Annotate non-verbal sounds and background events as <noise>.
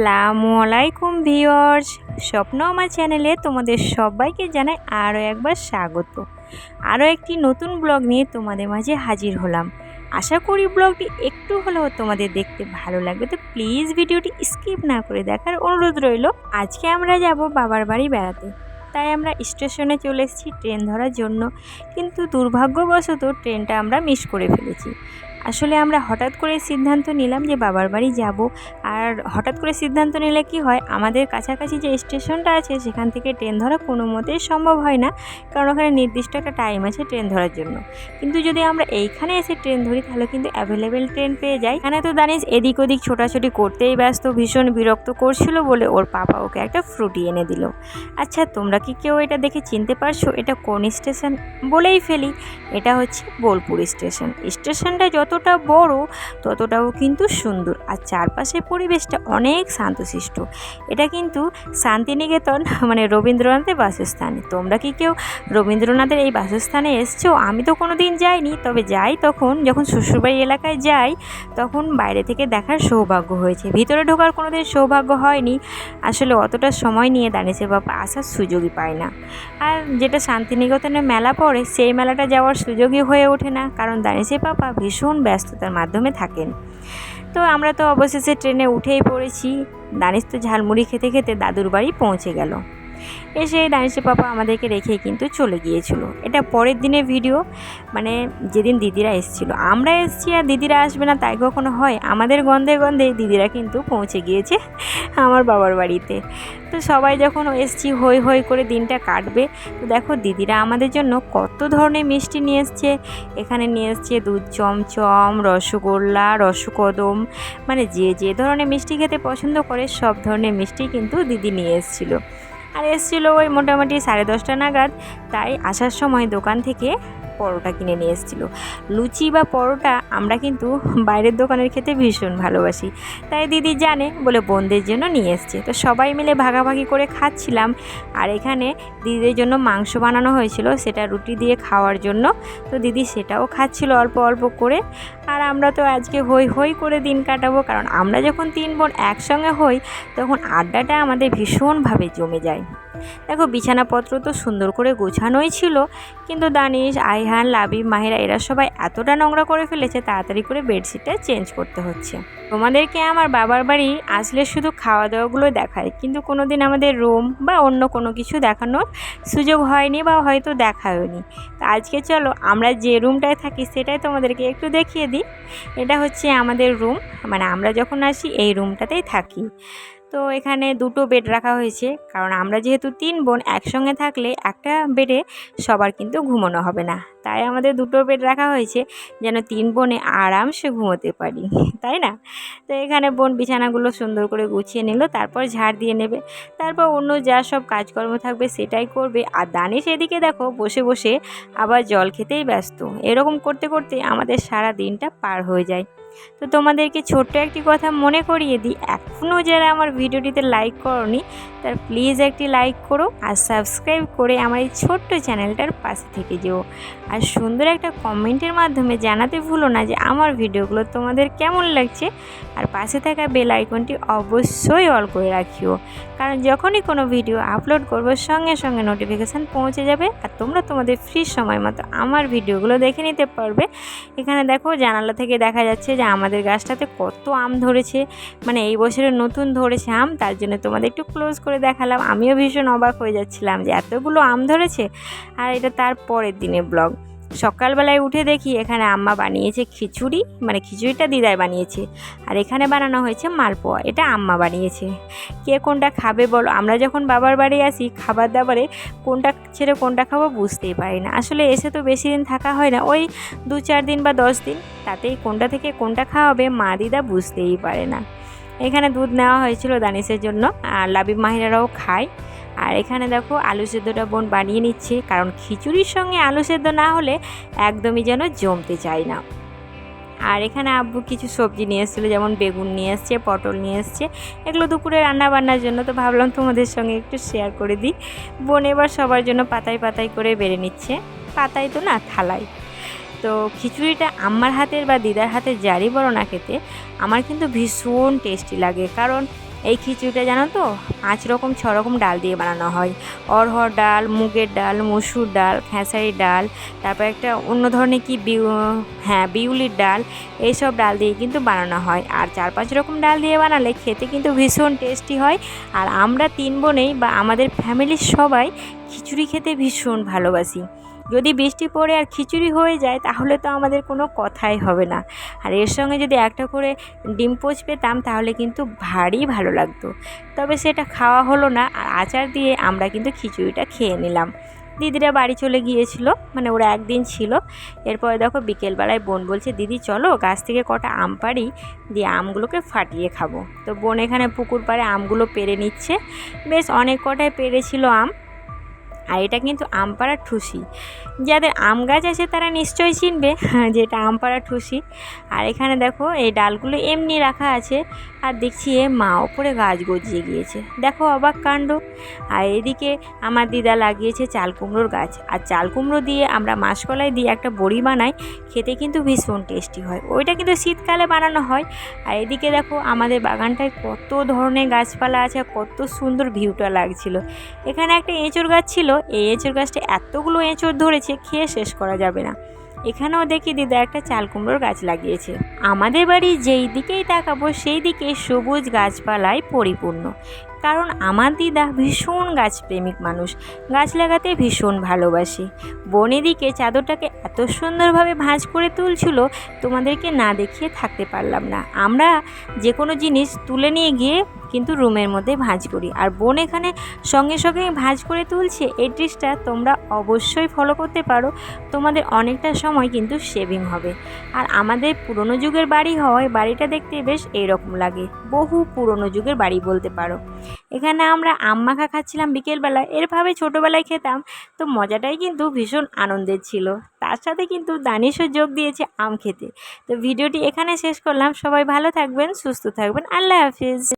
আসসালামু আলাইকুম ভিওর্স স্বপ্ন আমার চ্যানেলে তোমাদের সবাইকে জানাই আরও একবার স্বাগত। আরও একটি নতুন ব্লগ নিয়ে তোমাদের মাঝে হাজির হলাম। আশা করি ব্লগটি একটু হলেও তোমাদের দেখতে ভালো লাগবে। তো প্লিজ ভিডিওটি স্কিপ না করে দেখার অনুরোধ রইল। আজকে আমরা যাব বাবার বাড়ি বেড়াতে। তাই আমরা স্টেশনে চলে এসেছি ট্রেন ধরার জন্য। কিন্তু দুর্ভাগ্যবশত ট্রেনটা আমরা মিস করে ফেলেছি। আসলে আমরা হঠাৎ করে সিদ্ধান্ত নিলাম যে বাবার বাড়ি যাব। আর হঠাৎ করে সিদ্ধান্ত নিলে কি হয়? আমাদের কাছাকাছি যে স্টেশনটা আছে, সেখান থেকে ট্রেন ধরা কোনো মতেই সম্ভব হয় না। কারণ ওখানে নির্দিষ্ট একটা টাইম আছে ট্রেন ধরার জন্য। কিন্তু যদি আমরা এইখানে এসে ট্রেন ধরি, তাহলে কিন্তু অ্যাভেলেবেল ট্রেন পেয়ে যাই। এখানে তো জানিস এদিক ওদিক ছোটাছুটি করতেই ব্যস্ত, ভীষণ বিরক্ত করছিল বলে ওর পাপা ওকে একটা ফ্রুটি এনে দিল। আচ্ছা তোমরা কি কেউ এটা দেখে চিনতে পারছ? এটা কোন স্টেশন? বলেই ফেলি, এটা হচ্ছে বোলপুর স্টেশন। স্টেশনটা যতটা বড়, ততটাও কিন্তু সুন্দর। আর চারপাশের পরিবেশটা অনেক শান্তশিষ্ট। এটা কিন্তু শান্তিনিকেতন মানে রবীন্দ্রনাথের বাসস্থান। তোমরা কি কেউ রবীন্দ্রনাথের এই বাসস্থানে এসছো? আমি তো কোনো দিন যাইনি, তবে যাই তখন, যখন শ্বশুরবাড়ি এলাকায় যাই, তখন বাইরে থেকে দেখার সৌভাগ্য হয়েছে। ভিতরে ঢোকার কোনো দিন সৌভাগ্য হয়নি। আসলে অতটা সময় নিয়ে দাঁড়িয়েছে বাবা, আসার সুযোগই পায় না। আর যেটা শান্তিনিকেতনে মেলা পড়ে, সেই মেলাটা যাওয়ার সুযোগই হয়ে ওঠে না, কারণ দানিসে পাপা ভীষণ ব্যস্ততার মাধ্যমে থাকেন। তো আমরা তো অবশেষে ট্রেনে উঠেই পড়েছি। দানিশ তো ঝালমুড়ি খেতে খেতে দাদুর বাড়ি পৌঁছে গেল। এসে দানিশের পাপা আমাদেরকে রেখে কিন্তু চলে গিয়েছিল। এটা পরের দিনের ভিডিও মানে যেদিন দিদিরা এসেছিল। আমরা এসেছি আর দিদিরা আসবে না, তাই কখনো হয়? আমাদের গন্ধে গন্ধে দিদিরা কিন্তু পৌঁছে গিয়েছে আমার বাবার বাড়িতে। তো সবাই যখন এসছি হই হই করে দিনটা কাটবে। তো দেখো দিদিরা আমাদের জন্য কত ধরনের মিষ্টি নিয়ে এসছে। এখানে নিয়ে এসছে দুধ চমচম, রসগোল্লা, রসকদম মানে যে যে ধরনের মিষ্টি খেতে পছন্দ করে, সব ধরনের মিষ্টি কিন্তু দিদি নিয়ে এসেছিল। আর এসেছিল ওই মোটামুটি সাড়ে দশটা নাগাদ। তাই আসার সময় দোকান থেকে পরোটা কিনে নিয়ে এসেছিল। লুচি বা পরোটা আমরা কিন্তু বাইরের দোকানের খেতে ভীষণ ভালোবাসি। তাই দিদি জানে বলে বোনদের জন্য নিয়ে এসছে। তো সবাই মিলে ভাগাভাগি করে খাচ্ছিলাম। আর এখানে দিদিদের জন্য মাংস বানানো হয়েছিল, সেটা রুটি দিয়ে খাওয়ার জন্য। তো দিদি সেটাও খাচ্ছিল অল্প অল্প করে। আর আমরা তো আজকে হই হই করে দিন কাটাবো, কারণ আমরা যখন তিন বোন একসঙ্গে হই, তখন আড্ডাটা আমাদের ভীষণভাবে জমে যায়। দেখো, বিছানাপত্র তো সুন্দর করে গোছানোই ছিল, কিন্তু দানিশ, আইহান, লাবিব, মাহিরা, এরা সবাই এতটা নোংরা করে ফেলেছে, তাড়াতাড়ি করে বেডশিটটা চেঞ্জ করতে হচ্ছে। তোমাদেরকে আমার বাবার বাড়ি আসলে শুধু খাওয়া দাওয়াগুলো দেখায় কিন্তু কোনো দিন আমাদের রুম বা অন্য কোনো কিছু দেখানোর সুযোগ হয়নি বা হয়তো দেখা হয়নি তো আজকে চলো, আমরা যে রুমটায় থাকি সেটাই তোমাদেরকে একটু দেখিয়ে দিই। এটা হচ্ছে আমাদের রুম মানে আমরা যখন আসি, এই রুমটাতেই থাকি। তো এখানে দুটো বেড রাখা হয়েছে। কারণ আমরা যেহেতু তিন বোন, একসঙ্গে থাকলে একটা বেডে সবার কিন্তু ঘুমানো হবে না। তাই আমাদের দুটো বেড রাখা হয়েছে, যেন তিন বোনে আরামসে ঘুমোতে পারি, <laughs> তাই না? তো এখানে বোন বিছানাগুলো সুন্দর করে গুছিয়ে নিল, তারপর ঝাড় দিয়ে নেবে। তারপর অন্য যা সব কাজকর্ম থাকবে সেটাই করবে। আর দানিশ সেদিকে দেখো, বসে বসে আবার জল খেতেই ব্যস্ত। এরকম করতে করতে আমাদের সারা দিনটা পার হয়ে যায়। তো তোমাদেরকে ছোট্ট একটি কথা মনে করিয়ে দিই এখনও যারা আমার ভিডিওটিতে লাইক করনি, তার প্লিজ একটি লাইক করো আর সাবস্ক্রাইব করে আমার এই ছোট্ট চ্যানেলটার পাশে থেকে যেও। আর সুন্দর একটা কমেন্টের মাধ্যমে জানাতে ভুলো না যে আমার ভিডিওগুলো তোমাদের কেমন লাগছে, আর পাশে থাকা বেল আইকনটি অবশ্যই অল করে রাখিও। কারণ যখনই কোনো ভিডিও আপলোড করব, সঙ্গে সঙ্গে নোটিফিকেশান পৌঁছে যাবে আর তোমরা তোমাদের ফ্রি সময় মতো আমার ভিডিওগুলো দেখে নিতে পারবে। এখানে দেখো জানালা থেকে দেখা যাচ্ছে যে আমাদের গাছটাতে কত আম ধরেছে মানে এই বছরে নতুন ধরেছে আম, তার জন্য তোমাদের একটু ক্লোজ করে দেখালাম। আমিও ভীষণ অবাক হয়ে যাচ্ছিলাম যে এতগুলো আম ধরেছে, আর এটা তার পরের দিনের ব্লগ সকালবেলায় উঠে দেখি এখানে আম্মা বানিয়েছে খিচুড়ি মানে খিচুড়িটা দিদায় বানিয়েছে। আর এখানে বানানো হয়েছে মালপোয়া, এটা আম্মা বানিয়েছে। কে কোনটা খাবে বলো? আমরা যখন বাবার বাড়ি আসি খাবার দাবারে কোনটা ছেড়ে কোনটা খাব বুঝতেই পারি না। আসলে এসে তো বেশি দিন থাকা হয় না, ওই দু চার দিন বা দশ দিন, তাতেই কোনটা থেকে কোনটা খাওয়াবে মা দিদা বুঝতেই পারে না। এখানে দুধ নেওয়া হয়েছিল দানিশের জন্য, আর লাবিব মাহিরারাও খায়। আর এখানে দেখো আলু সেদ্ধটা বোন বানিয়ে নিচ্ছে, কারণ খিচুড়ির সঙ্গে আলু সেদ্ধ না হলে একদমই যেন জমতে চায় না। আর এখানে আব্বু কিছু সবজি নিয়ে এসেছিল, যেমন বেগুন নিয়ে এসছে, পটল নিয়ে এসছে, এগুলো দুপুরে রান্না বান্নার জন্য তো ভাবলাম তোমাদের সঙ্গে একটু শেয়ার করে দিই। বোন এবার সবার জন্য পাতায় পাতায় করে বেড়ে নিচ্ছে, পাতায় তো না থালায়। তো খিচুড়িটা আমার হাতের বা দিদার হাতের, যারই বড় না খেতে, আমার কিন্তু ভীষণ টেস্টি লাগে, কারণ এই খিচুড়িটা জানো তো? পাঁচ রকম, ছ রকম ডাল দিয়ে বানানো হয়। অরহর ডাল, মুগের ডাল, মসুর ডাল খেসারির ডাল, তারপর একটা অন্য ধরনের কি বিউ হ্যাঁ বিউলির ডাল, এইসব ডাল দিয়ে কিন্তু বানানো হয়। আর চার পাঁচ রকম ডাল দিয়ে বানালে খেতে কিন্তু ভীষণ টেস্টি হয়। আর আমরা তিন বোনেই বা আমাদের ফ্যামিলির সবাই খিচুড়ি খেতে ভীষণ ভালোবাসি। যদি বৃষ্টি পড়ে আর খিচুড়ি হয়ে যায়, তাহলে তো আমাদের কোনো কথাই হবে না। আর এর সঙ্গে যদি একটা করে ডিম পোচ পেতাম তাহলে কিন্তু ভারী ভালো লাগতো। তবে সেটা খাওয়া হলো না, আর আচার দিয়ে আমরা কিন্তু খিচুড়িটা খেয়ে নিলাম। দিদিরা বাড়ি চলে গিয়েছিল মানে ওরা একদিন ছিল। এরপরে দেখো বিকেলবেলায় বোন বলছে, দিদি, চলো গাছ থেকে কটা আম পাড়ি, দিয়ে আমগুলোকে ফাটিয়ে খাব। তো বোন এখানে পুকুর পাড়ে আমগুলো পেরে নিচ্ছে। বেশ অনেক কটাই পেরেছিল আম আর এটা কিন্তু আমপাড়া ঠুসি। যাদের আম গাছ আছে তারা নিশ্চয়ই চিনবে <laughs> যে এটা আমপাড়া ঠুসি। আর এখানে দেখো, এই ডালগুলো এমনি রাখা আছে। আর দেখছি এ মা ওপরে গাছ গজিয়ে গিয়েছে। দেখো অবাক কাণ্ড। আর এদিকে আমার দিদা লাগিয়েছে চাল কুমড়োর গাছ। আর চাল কুমড়ো দিয়ে আমরা মাসকলাই দিয়ে একটা বড়ি বানাই, খেতে কিন্তু ভীষণ টেস্টি হয়। ওইটা কিন্তু শীতকালে বানানো হয়। আর এদিকে দেখো, আমাদের বাগানটায় কত ধরনের গাছপালা আছে, কত সুন্দর ভিউটা লাগছিল। এখানে একটা এঁচড় গাছ ছিল এই এঁচড় গাছটা এতগুলো এঁচড় ধরেছে, খেয়ে শেষ করা যাবে না। এখানেও দেখি দিদা একটা চাল কুমড়োর গাছ লাগিয়েছে। আমাদের বাড়ি যেই দিকেই তাকাবো, সেই দিকে সবুজ গাছপালায় পরিপূর্ণ। কারণ আমার দিদা ভীষণ গাছপ্রেমিক মানুষ। গাছ লাগাতে ভীষণ ভালোবাসে। বোন এদিকে চাদরটাকে এত সুন্দরভাবে ভাঁজ করে তুলছিল, তোমাদেরকে না দেখিয়ে থাকতে পারলাম না। আমরা যে কোনো জিনিস তুলে নিয়ে গিয়ে কিন্তু রুমের মধ্যে ভাঁজ করি। আর বোন এখানে সঙ্গে সঙ্গে ভাঁজ করে তুলছে, এই ড্রেসটা তোমরা অবশ্যই ফলো করতে পারো। তোমাদের অনেকটা সময় কিন্তু সেভিং হবে। আর আমাদের পুরনো যুগের বাড়ি হওয়ায় বাড়িটা দেখতে বেশ এইরকম লাগে। বহু পুরনো যুগের বাড়ি বলতে পারো। এখানে আমরা আম মাখা খাচ্ছিলাম বিকেলবেলা এরভাবে ছোটোবেলায় খেতাম, তো মজাটাই কিন্তু ভীষণ আনন্দের ছিল। তার সাথে কিন্তু দানিশও যোগ দিয়েছে আম খেতে। তো ভিডিওটি এখানে শেষ করলাম। সবাই ভালো থাকবেন, সুস্থ থাকবেন। আল্লাহ হাফিজ।